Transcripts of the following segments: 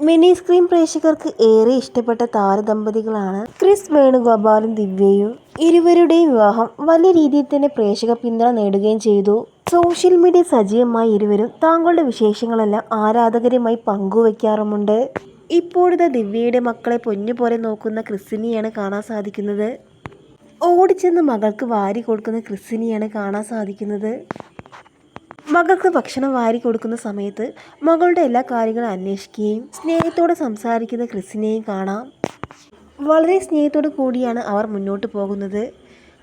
Mini screen പ്രേക്ഷകർക്ക് ഏറെ ഇഷ്ടപ്പെട്ട താരദമ്പതികളാണ് ക്രിസ് വേണുഗോപാലും ദിവ്യയും. ഇരുവരുടെയും വിവാഹം വലിയ രീതിയിൽ തന്നെ പ്രേക്ഷക പിന്തുണ നേടുകയും ചെയ്തു. സോഷ്യൽ മീഡിയ സജീവമായി ഇരുവരും താങ്കളുടെ വിശേഷങ്ങളെല്ലാം ആരാധകരുമായി പങ്കുവയ്ക്കാറുമുണ്ട് ഇപ്പോഴത്തെ ദിവ്യയുടെ മക്കളെ പൊന്നുപോലെ നോക്കുന്ന ക്രിസിനെയാണ് കാണാൻ സാധിക്കുന്നത്. ഓടിച്ചെന്ന് മകൾക്ക് വാരി കൊടുക്കുന്ന ക്രിസിനെയാണ് കാണാൻ സാധിക്കുന്നത്. മകൾക്ക് ഭക്ഷണം വാരി കൊടുക്കുന്ന സമയത്ത് മകളുടെ എല്ലാ കാര്യങ്ങളും അന്വേഷിക്കുകയും സ്നേഹത്തോടെ സംസാരിക്കുന്ന ക്രിസിനെയും കാണാം. വളരെ സ്നേഹത്തോടു കൂടിയാണ് അവർ മുന്നോട്ട് പോകുന്നത്.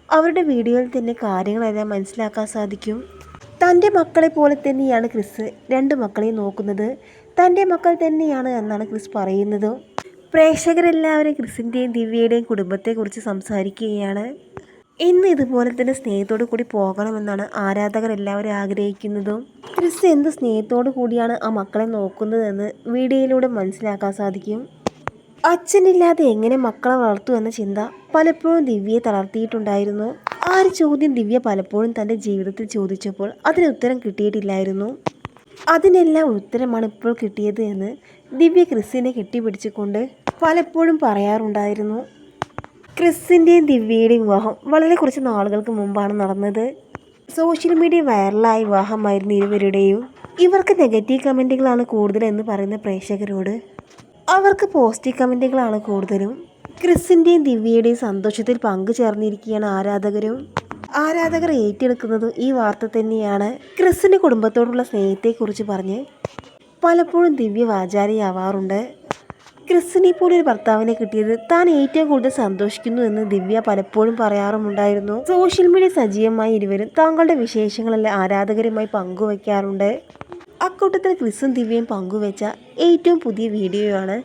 അവരുടെ വീഡിയോയിൽ തന്നെ കാര്യങ്ങളെല്ലാം മനസ്സിലാക്കാൻ സാധിക്കും. തന്റെ മക്കളെ പോലെ തന്നെയാണ് ക്രിസ് രണ്ട് മക്കളെയും നോക്കുന്നത്. തന്റെ മക്കൾ തന്നെയാണ് എന്നാണ് ക്രിസ് പറയുന്നത്. പ്രേക്ഷകരെല്ലാവരും ക്രിസിന്റെയും ദിവ്യയുടെയും കുടുംബത്തെക്കുറിച്ച് സംസാരിക്കുകയാണ്. ഇന്ന് ഇതുപോലെ തന്നെ സ്നേഹത്തോടു കൂടി പോകണമെന്നാണ് ആരാധകർ എല്ലാവരും ആഗ്രഹിക്കുന്നതും. ക്രിസ് എന്ത് സ്നേഹത്തോടു കൂടിയാണ് ആ മക്കളെ നോക്കുന്നതെന്ന് വീഡിയോയിലൂടെ മനസ്സിലാക്കാൻ സാധിക്കും. അച്ഛനില്ലാതെ എങ്ങനെ മക്കളെ വളർത്തു എന്ന ചിന്ത പലപ്പോഴും ദിവ്യയെ തളർത്തിയിട്ടുണ്ടായിരുന്നു. ആ ഒരു ചോദ്യം ദിവ്യ പലപ്പോഴും തന്റെ ജീവിതത്തിൽ ചോദിച്ചപ്പോൾ അതിന് ഉത്തരം കിട്ടിയിട്ടില്ലായിരുന്നു. അതിനെല്ലാം ഉത്തരമാണ് ഇപ്പോൾ കിട്ടിയത് എന്ന് ദിവ്യ ക്രിസിനെ കെട്ടിപ്പിടിച്ചുകൊണ്ട് പലപ്പോഴും പറയാറുണ്ടായിരുന്നു. ക്രിസിന്റെയും ദിവ്യയുടെയും വിവാഹം വളരെ കുറച്ച് നാളുകൾക്ക് മുമ്പാണ് നടന്നത്. സോഷ്യൽ മീഡിയ വൈറലായ വിവാഹമായിരുന്നു ഇരുവരുടെയും. ഇവർക്ക് നെഗറ്റീവ് കമന്റുകളാണ് കൂടുതലെന്ന് പറയുന്ന പ്രേക്ഷകരോട്. അവർക്ക് പോസിറ്റീവ് കമന്റുകളാണ് കൂടുതലും. ക്രിസിന്റെയും ദിവ്യയുടെയും സന്തോഷത്തിൽ പങ്കുചേർന്നിരിക്കുകയാണ് ആരാധകരും. ആരാധകർ ഏറ്റെടുക്കുന്നതും ഈ വാർത്ത തന്നെയാണ്. ക്രിസിന്റെ കുടുംബത്തോടുള്ള സ്നേഹത്തെക്കുറിച്ച് പറഞ്ഞ് പലപ്പോഴും ദിവ്യ വാചാരിയാവാറുണ്ട്. ക്രിസിനെ പോലെ ഒരു ഭർത്താവിനെ കിട്ടിയത് താൻ ഏറ്റവും കൂടുതൽ സന്തോഷിക്കുന്നു എന്ന് ദിവ്യ പലപ്പോഴും പറയാറുമുണ്ടായിരുന്നു. സോഷ്യൽ മീഡിയ സജീവമായി ഇരുവരും താങ്കളുടെ വിശേഷങ്ങളെല്ലാം ആരാധകരുമായി പങ്കുവയ്ക്കാറുണ്ട് അക്കൂട്ടത്തിൽ ക്രിസും ദിവ്യയും പങ്കുവെച്ച ഏറ്റവും പുതിയ വീഡിയോയാണ്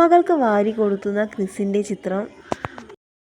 മകൾക്ക് വാരി കൊടുത്തുന്ന ക്രിസിന്റെ ചിത്രം.